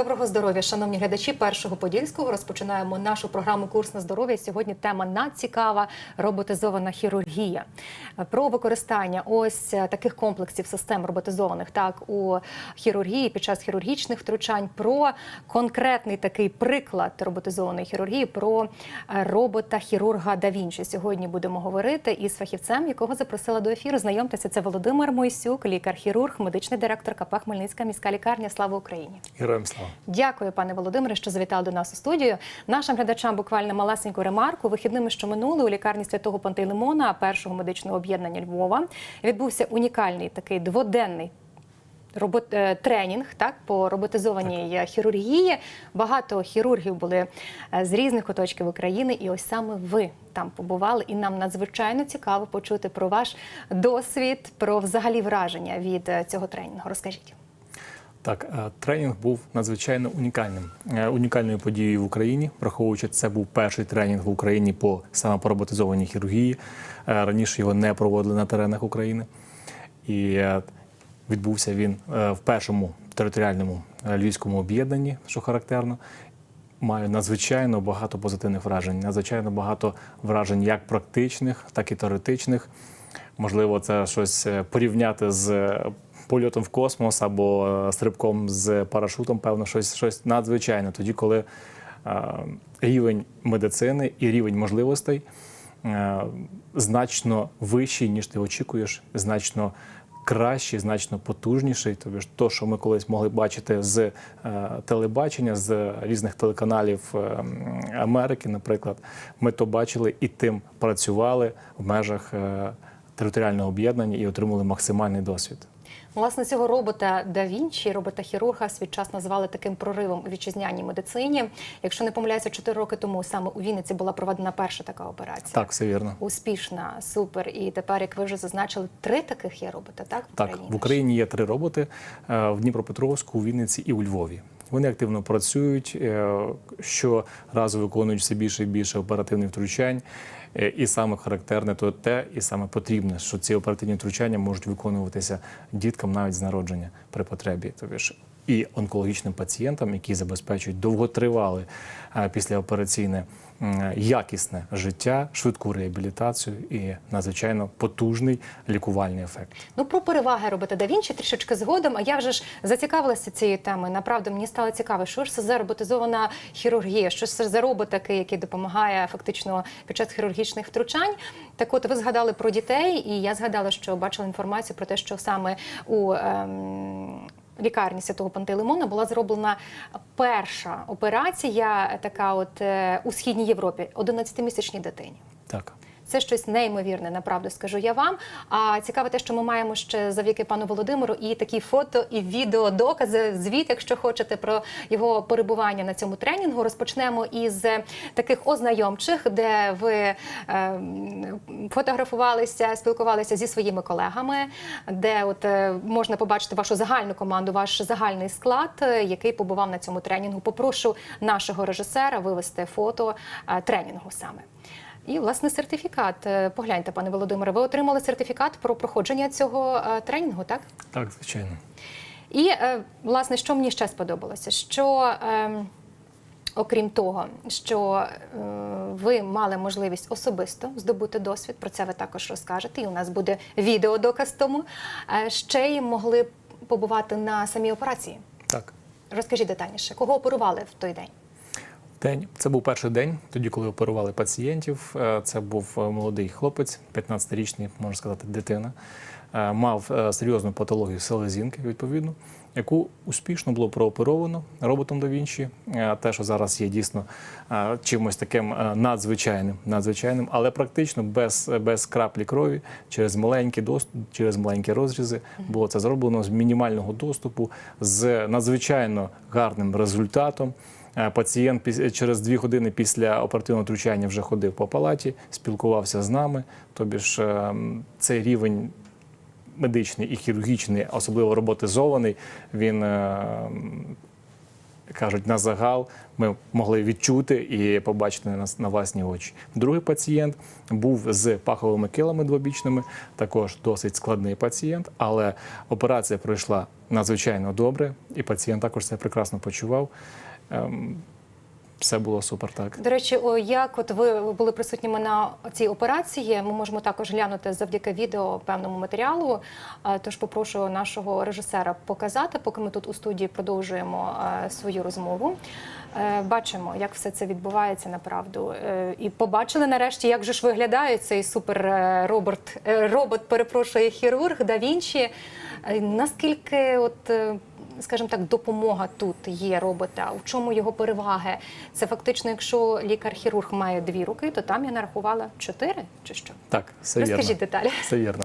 Доброго здоров'я, шановні глядачі першого подільського. Розпочинаємо нашу програму Курс на здоров'я. Сьогодні тема надцікава роботизована хірургія. Про використання ось е, таких комплексів систем роботизованих так у хірургії під час хірургічних втручань. Про конкретний такий приклад роботизованої хірургії, про е, робота хірурга да. Сьогодні будемо говорити із фахівцем, якого запросила до ефіру. Знайомтеся, це Володимир Мойсюк, лікар-хірург, медичний директор КП Хмельницька міська лікарня. Слава Україні! Героям слава. Дякую, пане Володимире, що завітали до нас у студію. Нашим глядачам буквально малесеньку ремарку. Вихідними, що минули у лікарні святого Пантелеймона, першого медичного об'єднання Львова, відбувся унікальний такий дводенний. Робот е, тренінг так по роботизованій е, хірургії. Багато хірургів були е, з різних куточків України, і ось саме ви там побували. І нам надзвичайно цікаво почути про ваш досвід, про взагалі враження від е, цього тренінгу. Розкажіть. Так, е, тренінг був надзвичайно унікальним, е, унікальною подією в Україні, враховуючи, це був перший тренінг в Україні по саме хірургії. Е, Раніше його не проводили на теренах України. І відбувся він в першому територіальному львівському об'єднанні, що характерно. Маю надзвичайно багато позитивних вражень, надзвичайно багато вражень як практичних, так і теоретичних. Можливо, це щось порівняти з польотом в космос або е, стрибком з парашутом, певно, щось, щось надзвичайне. Тоді, коли е, рівень медицини і рівень можливостей е, значно вищий, ніж ти очікуєш, значно кращий, значно потужніший. Тобто, ж то, що ми колись могли бачити з телебачення, з різних телеканалів Америки, наприклад, ми то бачили і тим працювали в межах територіального об'єднання і отримали максимальний досвід. Власне, цього робота да Вінчі, робота хірурга, свій час назвали таким проривом у вітчизняній медицині. Якщо не помиляюся, 4 роки тому саме у Вінниці була проведена перша така операція. Так, все вірно. Успішна, супер. І тепер, як ви вже зазначили, три таких є робота, так? В Так, в Україні є три роботи е, в Дніпропетровську, у Вінниці і у Львові. Вони активно працюють, е, щоразу виконують все більше і більше оперативних втручань. Е, І саме характерне то те, і саме потрібне, що ці оперативні втручання можуть виконуватися діткам навіть з народження при потребі. Тобто ж і онкологічним пацієнтам, які забезпечують довготривале е, післяопераційне якісне життя, швидку реабілітацію і надзвичайно потужний лікувальний ефект. Ну про переваги робота да Вінчі трішечки згодом. А я вже ж зацікавилася цією темою. Направду мені стало цікаво, що ж це за роботизована хірургія, що ж це за робот такий, який допомагає фактично під час хірургічних втручань. Так, от ви згадали про дітей, і я згадала, що бачила інформацію про те, що саме у ем, лікарні святого Пантелеймона була зроблена перша операція, така от е, у східній Європі, 11-місячній дитині. Так. Це щось неймовірне, направду скажу я вам. А цікаве те, що ми маємо ще завдяки пану Володимиру і такі фото і відеодокази, звіт, якщо хочете, про його перебування на цьому тренінгу. Розпочнемо із таких ознайомчих, де ви е, фотографувалися, спілкувалися зі своїми колегами, де от е, можна побачити вашу загальну команду, ваш загальний склад, е, який побував на цьому тренінгу. Попрошу нашого режисера вивести фото е, тренінгу саме. І власне сертифікат. Е, Погляньте, пане Володимире, ви отримали сертифікат про проходження цього е, тренінгу, так? Так, звичайно. І е, власне, що мені ще сподобалося, що е, окрім того, що ви мали можливість особисто здобути досвід, про це ви також розкажете, і у нас буде відеодоказ тому. Ще й могли побувати на самій операції. Так. Розкажіть детальніше, кого оперували в той день? День. Це був перший день, тоді, коли оперували пацієнтів. Е, Це був е, молодий хлопець, 15-річний, можна сказати, дитина. Е, Мав серйозну патологію селезінки, відповідно, яку успішно було прооперовано роботом да Вінчі. Те, що зараз є дійсно чимось таким надзвичайним, надзвичайним, але практично без, без краплі крові, через маленькі доступ, через маленькі розрізи було це зроблено з мінімального доступу, з надзвичайно гарним результатом. Е, Пацієнт через дві години після оперативного втручання вже ходив по палаті, спілкувався з нами. Тобі ж ем, цей рівень медичний і хірургічний, особливо роботизований, він ем, кажуть, на загал ми могли відчути і побачити на, на власні очі. Другий пацієнт був з паховими килами двобічними, також досить складний пацієнт, але операція пройшла надзвичайно добре, і пацієнт також себе прекрасно почував. Ем, все було супер так. До речі, як от ви були присутніми на цій операції, ми можемо також глянути завдяки відео певному матеріалу. Е, Тож попрошу нашого режисера показати, поки ми тут у студії продовжуємо е, свою розмову. Е, Бачимо, як все це відбувається направду. І побачили нарешті, як же ж виглядає цей супер робот, робот, перепрошую, хірург да Вінчі. Е, Наскільки от. е, скажімо так, допомога тут є робота. У чому його переваги? Це фактично, якщо лікар-хірург має дві руки, то там я нарахувала чотири чи що? Так, все Розкажіть вірно. деталі. Все вірно.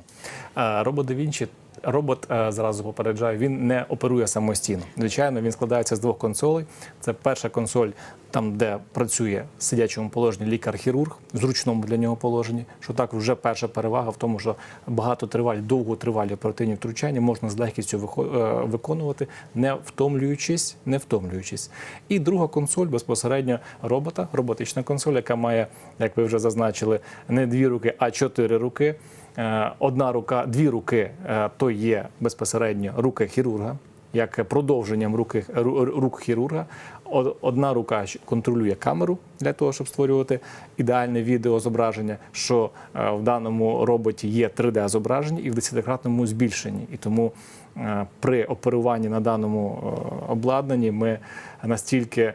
Е, Робот Vinci, робот е, зразу попереджаю, він не оперує самостійно. Звичайно, він складається з двох консолей. Це перша консоль, там, де працює в сидячому положенні лікар-хірург, в зручному для нього положенні. Що так вже перша перевага в тому, що багатотривалі, довготривалі оперативні втручання можна з легкістю е, виконувати, не втомлюючись, не втомлюючись. І друга консоль безпосередньо робота, роботична консоль, яка має, як ви вже зазначили, не дві руки, а чотири руки. Е, Одна рука, дві руки е, то є безпосередньо руки хірурга, як продовженням руки, рук хірурга. Одна рука контролює камеру для того, щоб створювати ідеальне відеозображення, що е, в даному роботі є 3D-зображення і в десятикратному збільшенні. І тому при оперуванні на даному обладнанні ми настільки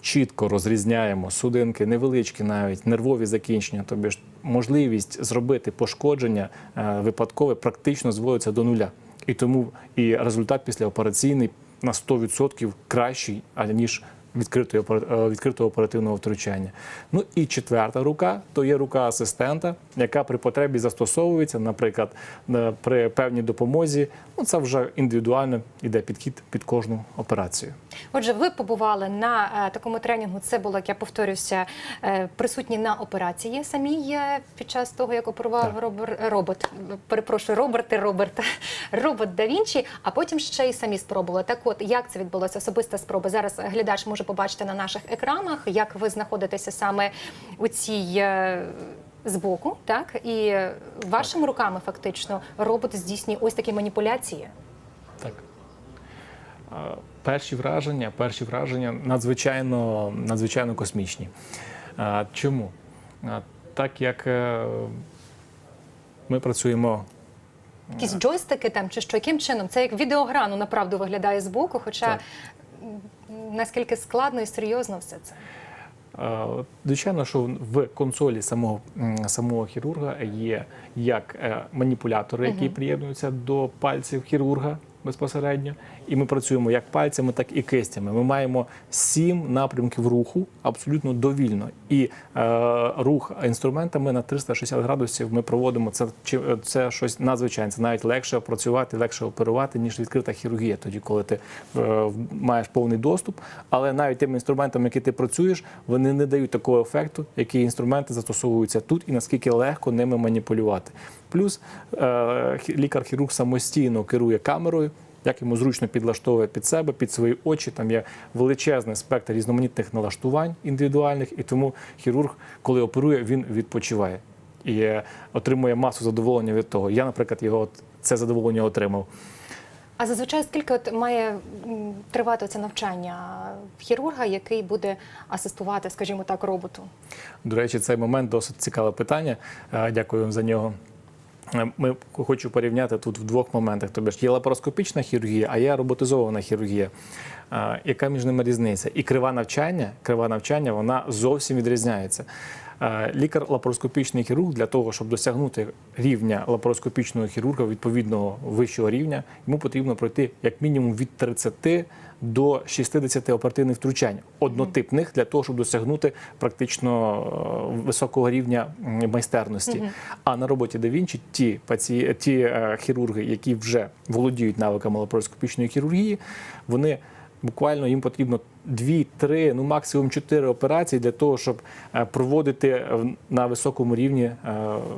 чітко розрізняємо судинки, невеличкі навіть нервові закінчення, тобі ж можливість зробити пошкодження е, випадкове практично зводиться до нуля. І тому і результат післяопераційний на 100% кращий, е, відкритого оперативного втручання. Ну і четверта рука то є рука асистента, яка при потребі застосовується, наприклад, е, при певній допомозі. Ну це вже індивідуально йде підхід під кожну операцію. Отже, ви побували на е, такому тренінгу. Це було, як я повторюся, е, присутні на операції самій е, під час того, як оперував робер, робот. Перепрошую, Роберт і Роберт, робот да Вінчі, а потім ще й самі спробували. Так, от як це відбулося? Особиста спроба. Зараз глядач може побачити на наших екранах, як ви знаходитеся саме у цій. е, Збоку, так і вашими руками фактично робот здійснює ось такі маніпуляції. Так. Е, Перші враження, перші враження надзвичайно, надзвичайно космічні. Е, Чому? Е, Так як е, ми працюємо Якісь джойстики там чи що, яким чином? Це як відеогра, ну направду виглядає збоку, хоча Так. Наскільки складно і серйозно все це. Звичайно, що в консолі самого, самого хірурга є як е, маніпулятори, які приєднуються до пальців хірурга безпосередньо. І ми працюємо як пальцями, так і кистями. Ми маємо сім напрямків руху абсолютно довільно. І е, рух інструментами на 360 градусів ми проводимо. Це, чи- це щось надзвичайне. Це навіть легше працювати, легше оперувати, ніж відкрита хірургія, тоді, коли ти е, маєш повний доступ. Але навіть тими інструментами, які ти працюєш, вони не дають такого ефекту, які інструменти застосовуються тут, і наскільки легко ними маніпулювати. Плюс е, лікар-хірург самостійно керує камерою. Як йому зручно підлаштовує під себе, під свої очі. Там є величезний спектр різноманітних налаштувань індивідуальних, і тому хірург, коли оперує, він відпочиває і е, отримує масу задоволення від того. Я, наприклад, його це задоволення отримав. А зазвичай скільки от має тривати це навчання хірурга, який буде асистувати, скажімо так, роботу? До речі, цей момент досить цікаве питання. Е, Дякую вам за нього. Е, Ми хочу порівняти тут в двох моментах. Ж є лапароскопічна хірургія, а є роботизована хірургія. Е, Яка між ними різниця? І крива навчання, крива навчання вона зовсім відрізняється. Е, Лікар-лапароскопічний хірург для того, щоб досягнути рівня лапароскопічного хірурга відповідного вищого рівня, йому потрібно пройти як мінімум від 30 до 60 оперативних втручань однотипних для того, щоб досягнути практично е, високого рівня майстерності. А на роботі Vinci ті паці... ті е, хірурги, які вже володіють навиками лапароскопічної хірургії, вони буквально їм потрібно 2-3, ну максимум 4 операції для того, щоб е, проводити на високому рівні е,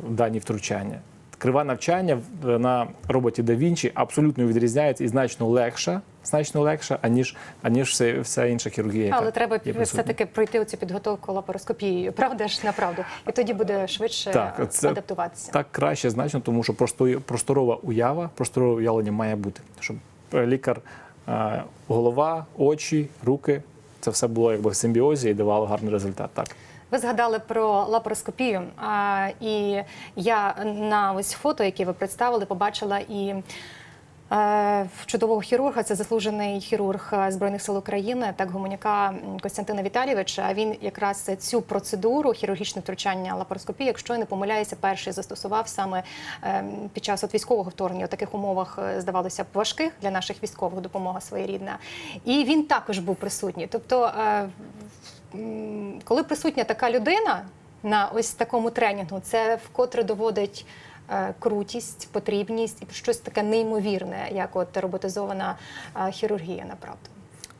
дані втручання. Крива навчання на роботі Da Vinci абсолютно відрізняється і значно легша значно легша, аніж аніж все, вся інша хірургія. яка Але треба все-таки пройти цю підготовку лапароскопією, правда ж направду? І тоді буде швидше Так, це- адаптуватися. Так краще значно, тому що просто просторова уява, просторове уявлення має бути. Щоб е, лікар, голова, очі, руки це все було якби в симбіозі і давало гарний результат. Так. Ви згадали про лапароскопію, і я на ось фото, яке ви представили, побачила і. Е, Чудового хірурга, це заслужений хірург е, збройних сил України, так гуманяка Костянтина Віталійовича. Він якраз цю процедуру хірургічне втручання лапароскопії, якщо я не помиляюся, перший застосував саме ем, під час от військового вторгнення у таких умовах е, здавалося б важких для наших військових допомога своєрідна. І він також був присутній. Тобто е, коли присутня така людина на ось такому тренінгу, це вкотре доводить е, крутість, потрібність і щось таке неймовірне, як от роботизована е, хірургія, направду.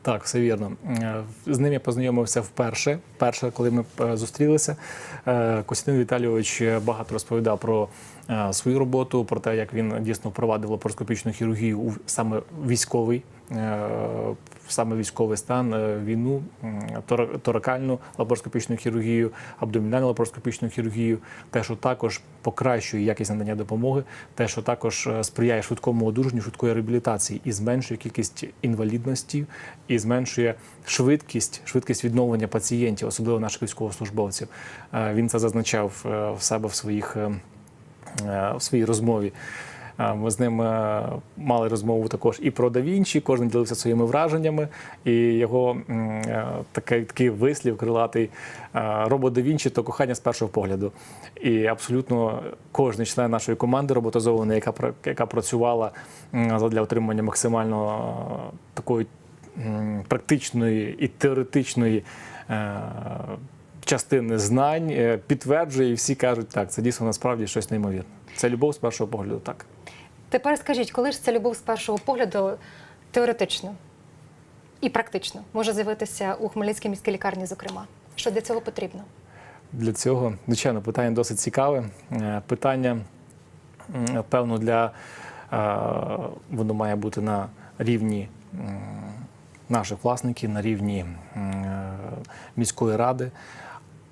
Так, все вірно. Е, З ним я познайомився вперше. Перше, коли ми е, зустрілися, Е, Костянтин Віталійович багато розповідав про е, свою роботу, про те, як він дійсно впровадив лапароскопічну хірургію у саме військовий. Е, Саме військовий стан, е, війну, торакальну лапароскопічну хірургію, абдомінальну лапароскопічну хірургію, те, що також покращує якість надання допомоги, те, що також е, сприяє швидкому одужанню, швидкої реабілітації і зменшує кількість інвалідності, і зменшує швидкість, швидкість відновлення пацієнтів, особливо наших військовослужбовців. Він це зазначав в себе в своїх в своїй розмові. Ми з ним е, мали розмову також і про да Вінчі, кожен ділився своїми враженнями. І його е, такий, такий вислів крилатий е, робот да Вінчі то кохання з першого погляду. І абсолютно кожен член нашої команди роботизований, яка яка працювала для отримання максимально такої практичної і теоретичної. Частини знань підтверджує, і всі кажуть, так, це дійсно насправді щось неймовірне. Це любов з першого погляду, так. Тепер скажіть, коли ж ця любов з першого погляду теоретично і практично може з'явитися у Хмельницькій міській лікарні, зокрема? Що для цього потрібно? Для цього, звичайно, питання досить цікаве. Е, Питання, певно, для е, воно має бути на рівні наших власників, на рівні е, міської ради.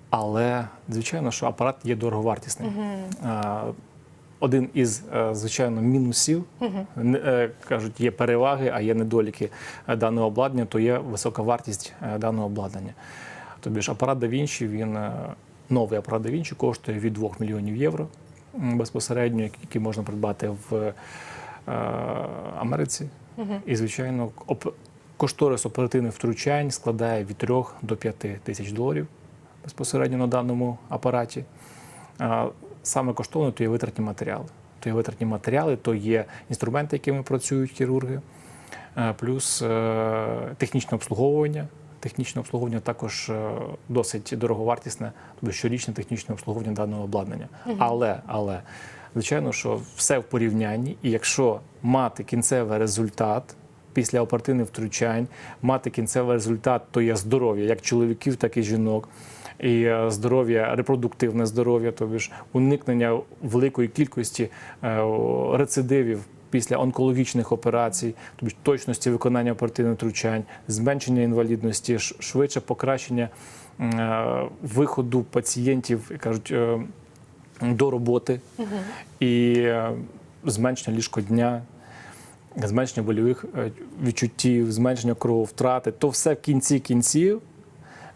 Але, звичайно, що апарат є дороговартісний. Е, Один із, е, звичайно, мінусів е, кажуть, є переваги, а є недоліки е, даного обладнання, то є висока вартість даного обладнання. Тобі ж апарат Vinci, він новий апарат Vinci коштує від 2 мільйонів євро безпосередньо, який можна придбати в Америці. І, звичайно, кошторис оперативних втручань складає від 3 до 5 тисяч доларів безпосередньо на даному апараті. Саме коштовно то є витратні матеріали. То є витратні матеріали, то є інструменти, якими працюють хірурги, е, плюс е, технічне обслуговування. Технічне обслуговування також е, досить дороговартісне, тобто щорічне технічне обслуговування даного обладнання. Але, але, звичайно, що все в порівнянні, і якщо мати кінцевий результат після оперативних втручань, мати кінцевий результат, то є здоров'я як чоловіків, так і жінок. І е, здоров'я, репродуктивне здоров'я, тобі ж уникнення великої кількості е, рецидивів після онкологічних операцій, тобі ж точності виконання оперативних втручань, зменшення інвалідності, швидше покращення е, виходу пацієнтів, як кажуть, до роботи. І зменшення ліжкодня, зменшення больових відчуттів, зменшення крововтрати, то все в кінці кінців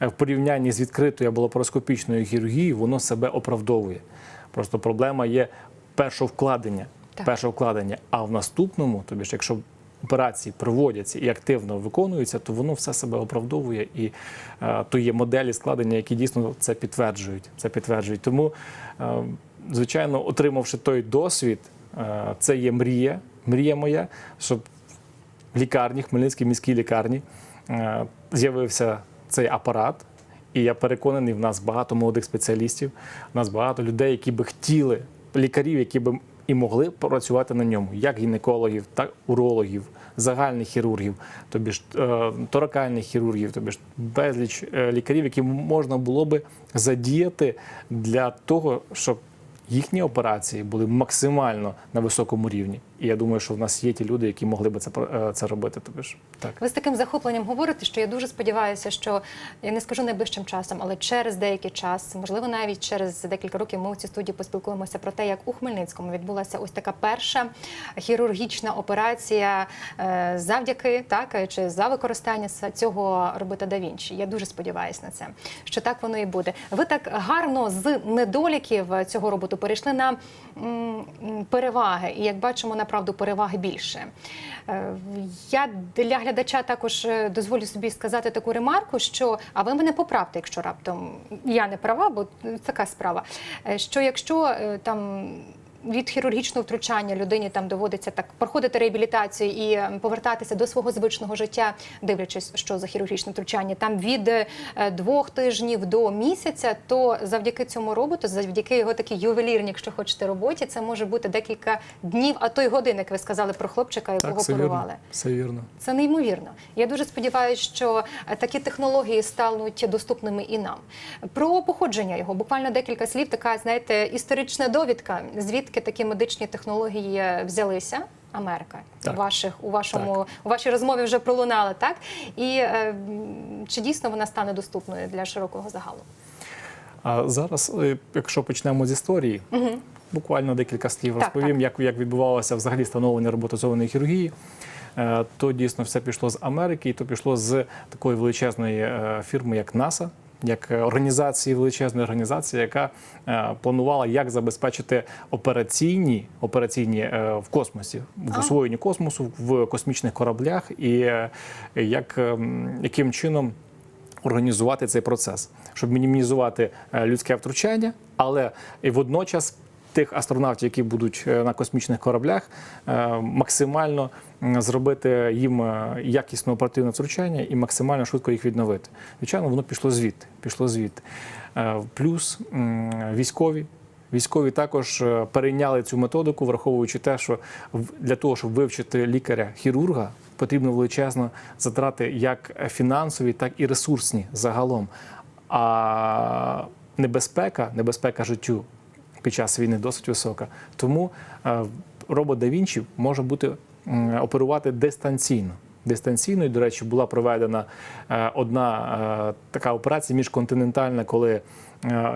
в порівнянні з відкритою або лапароскопічною хірургією, воно себе оправдовує. Просто проблема є першого вкладення. Так. Першого вкладення. А в наступному, тобі ж, якщо операції проводяться і активно виконуються, то воно все себе оправдовує, і е, то є моделі складення, які дійсно це підтверджують. Це підтверджують. Тому, е, звичайно, отримавши той досвід, е, це є мрія, мрія моя, щоб в лікарні, Хмельницькій міській лікарні, е, з'явився цей апарат. І я переконаний, в нас багато молодих спеціалістів, в нас багато людей, які би хотіли, лікарів, які би і могли працювати на ньому, як гінекологів, так урологів, загальних хірургів, тобі ж е, торакальних хірургів, тобі ж безліч е, лікарів, які можна було би задіяти для того, щоб їхні операції були максимально на високому рівні. І я думаю, що в нас є ті люди, які могли би це е, це робити. Тобі ж так. Ви з таким захопленням говорите, що я дуже сподіваюся, що я не скажу найближчим часом, але через деякий час, можливо, навіть через декілька років, ми у цій студії поспілкуємося про те, як у Хмельницькому відбулася ось така перша хірургічна операція е, завдяки так чи за використання цього робита да Вінчі. Я дуже сподіваюся на це, що так воно і буде. Ви так гарно з недоліків цього роботу перейшли на переваги, і як бачимо, на правду переваги більше. Е, Я для глядача також е, дозволю собі сказати таку ремарку, що а ви мене поправте, якщо раптом я не права, бо така справа. е, Що якщо там. Від хірургічного втручання людині там доводиться так проходити реабілітацію і е, повертатися до свого звичного життя, дивлячись, що за хірургічне втручання, там від е, двох тижнів до місяця, то завдяки цьому роботу, завдяки його такій ювелірній, якщо хочете, роботі, це може бути декілька днів, а то й годин, як ви сказали про хлопчика, якого Так, все вірно. Все вірно. Це неймовірно. Я дуже сподіваюся, що е, такі технології стануть доступними і нам. Про походження його буквально декілька слів. Така знаєте, історична довідка. Звідки такі медичні технології взялися? Америка Так. у ваших у вашому у вашій розмові вже пролунала, так і е, чи дійсно вона стане доступною для широкого загалу? А зараз, е, якщо почнемо з історії, буквально декілька слів Так, розповім, Як, як відбувалося взагалі встановлення роботизованої хірургії. Е, То дійсно все пішло з Америки, і то пішло з такої величезної е, фірми, як НАСА. Як організації величезної організації, яка е, планувала, як забезпечити операційні операційні е, в космосі, в освоєнні космосу в космічних кораблях, і е, як яким чином організувати цей процес, щоб мінімізувати людське втручання, але і водночас тих астронавтів, які будуть е, на космічних кораблях, е, максимально зробити їм е, якісне оперативне втручання і максимально швидко їх відновити. Звичайно, воно пішло звідти. Пішло звідти. Плюс військові. Військові також перейняли цю методику, враховуючи те, що для того, щоб вивчити лікаря-хірурга, потрібно величезно затрати як фінансові, так і ресурсні загалом. А небезпека, небезпека життю під час війни досить висока. Тому е, робот да Вінчі може бути оперувати дистанційно. Дистанційно, і, до речі, була проведена е, одна е, така операція міжконтинентальна, коли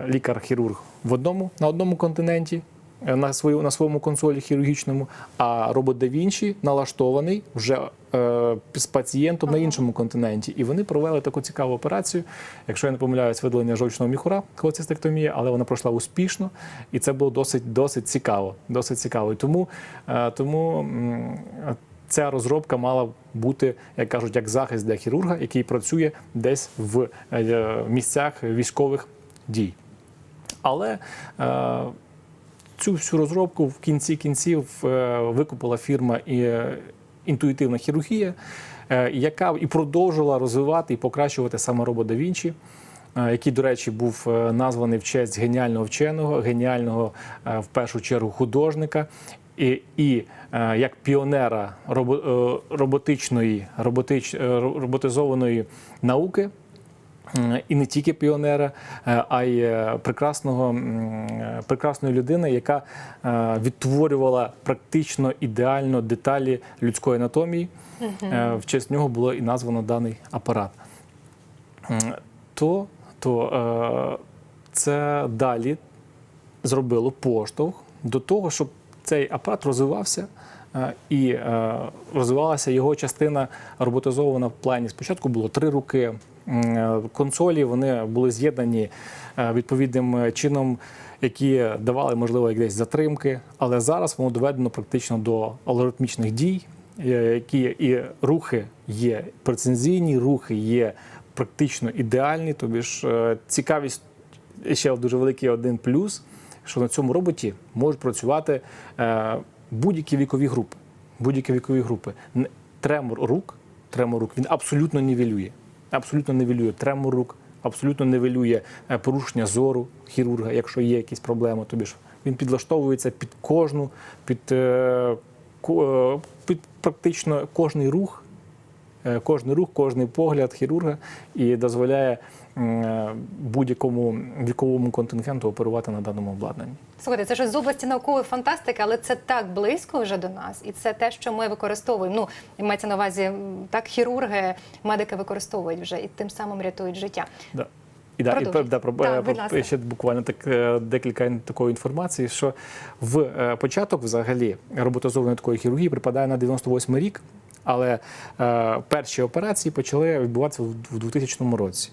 лікар-хірург в одному на одному континенті на свою на своєму консолі хірургічному, а робот да Вінчі налаштований вже з пацієнтом на іншому континенті. І вони провели таку цікаву операцію. Якщо я не помиляюсь, видалення жовчного міхура, холецистектомія, але вона пройшла успішно, і це було досить досить цікаво. Досить цікаво. І тому, е, тому ця розробка мала бути, як кажуть, як захист для хірурга, який працює десь в е, місцях військових дій. Але е, цю всю розробку в кінці кінців е, викупила фірма і, е, інтуїтивна хірургія, е, яка і продовжила розвивати і покращувати саме робот да Вінчі. е, Який, до речі, був е, названий в честь геніального вченого, геніального в першу чергу художника, і, і як піонера робо- роботичної, роботич, роботизованої науки, і не тільки піонера, е, а й е, прекрасного, е, прекрасної людини, яка відтворювала практично ідеально деталі людської анатомії. В честь нього було і названо даний апарат. То, то це далі зробило поштовх до того, щоб цей апарат розвивався. І розвивалася його частина роботизована в плані. Спочатку було три руки. Е, Консолі вони були з'єднані е, відповідним чином, які давали, можливо, як десь затримки. Але зараз воно доведено практично до алгоритмічних дій, е, які і рухи є прецензійні, рухи є практично ідеальні. Тобі ж е, цікавість ще дуже великий один плюс, що на цьому роботі можуть працювати е, будь-які вікові групи. Будь-які вікові групи. Тремор рук, тремор рук він абсолютно нівелює. Абсолютно нівелює тремор рук, абсолютно нівелює е, порушення зору хірурга, якщо є якісь проблеми. Тобі ж він підлаштовується під кожну, під, е, е, під практично кожний рух. Кожний рух, кожний погляд хірурга і дозволяє будь-якому віковому контингенту оперувати на даному обладнанні. Слухайте, це ж з області наукової фантастики, але це так близько вже до нас, і це те, що ми використовуємо. Ну мається на увазі так, хірурги, медики використовують вже і тим самим рятують життя. Да. І, да, і да, про, Так, е, про- ще буквально так е, декілька такої інформації, що в е, початок взагалі роботизованої такої хірургії припадає на 98 рік, але е, перші операції почали відбуватися в в 2000 році.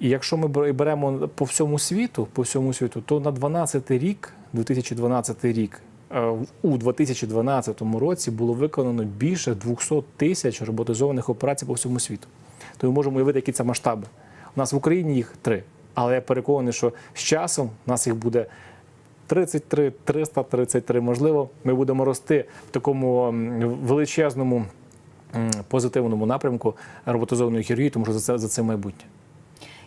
І якщо ми беремо по всьому світу, по всьому світу, то на 12 рік, 2012 рік, е, у 2012 році було виконано більше 200 тисяч роботизованих операцій по всьому світу. То ми можемо уявити, які це масштаби. У нас в Україні їх три. Але я переконаний, що з часом у нас їх буде 33, 333. Можливо, ми будемо рости в такому величезному позитивному напрямку роботизованої хірургії, тому що за це за це майбутнє.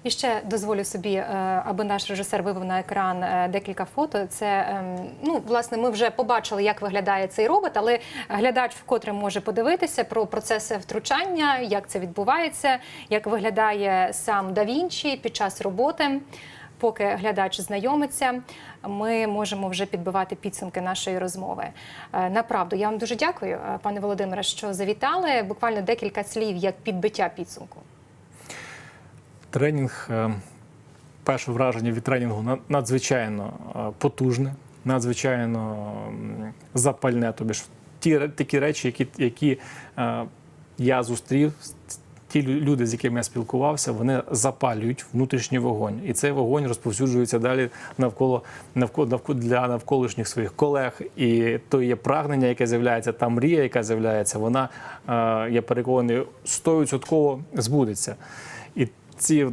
І ще дозволю собі, е, аби наш режисер вивів на екран е, декілька фото. Це ем, ну власне, ми вже побачили, як виглядає цей робот, але глядач вкотре може подивитися про процеси втручання, як це відбувається, як виглядає сам да Вінчі під час роботи. Поки глядач знайомиться, ми можемо вже підбивати підсумки нашої розмови. Е, Направду, я вам дуже дякую, е, пане Володимире, що завітали. Буквально декілька слів як підбиття підсумку. Тренінг, е, перше враження від тренінгу на- надзвичайно потужне, надзвичайно запальне. Тобі ж ті такі речі, які, які я зустрів, ті люди, з якими я спілкувався, вони запалюють внутрішній вогонь. І цей вогонь розповсюджується далі навколо, навколо, навколо для навколишніх своїх колег. І то є прагнення, яке з'являється, та мрія, яка з'являється, вона, е, я переконаний, 100% збудеться. І ці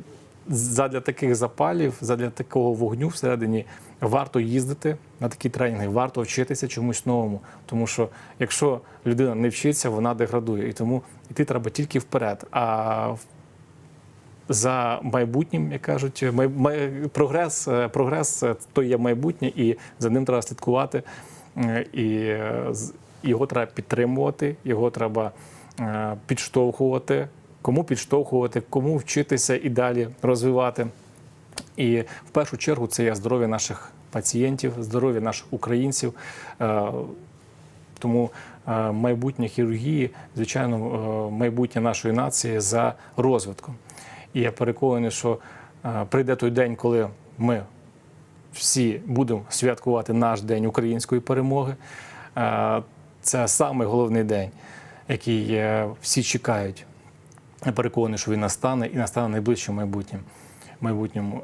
задля таких запалів, задля такого вогню всередині варто їздити на такі тренінги, варто вчитися чомусь новому. Тому що якщо людина не вчиться, вона деградує. І тому йти треба тільки вперед. А за майбутнім, як кажуть, май, прогрес, е, прогрес е, то є майбутнє, і за ним треба слідкувати. Е, І його треба підтримувати, його треба підштовхувати. Кому підштовхувати, кому вчитися і далі розвивати. І в першу чергу це є здоров'я наших пацієнтів, здоров'я наших українців. Тому майбутнє хірургії, звичайно, е, майбутнє нашої нації за розвитком. І я переконаний, що е, прийде той день, коли ми всі будемо святкувати наш день української перемоги. Е, Це самий головний день, який е, всі чекають. Я переконаний, що він настане і настане найближчим майбутнім майбутньому.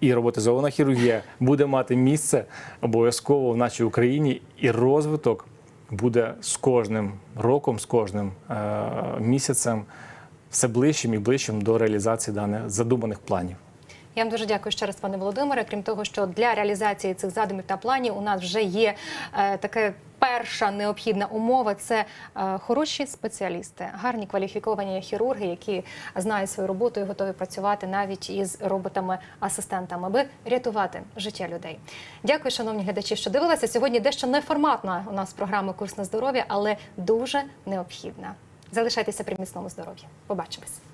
І роботизована хірургія буде мати місце обов'язково в нашій Україні, і розвиток буде з кожним роком, з кожним е- місяцем все ближчим і ближчим до реалізації даних задуманих планів. Я вам дуже дякую ще раз, пане Володимире. Крім того, що для реалізації цих задумів та планів у нас вже є е, таке. Перша необхідна умова це е, хороші спеціалісти, гарні кваліфіковані хірурги, які знають свою роботу і готові працювати навіть із роботами-асистентами, аби рятувати життя людей. Дякую, шановні глядачі, що дивилися. Сьогодні дещо неформатна у нас програма Курс на здоров'я, але дуже необхідна. Залишайтеся при міцному здоров'ї. Побачимось.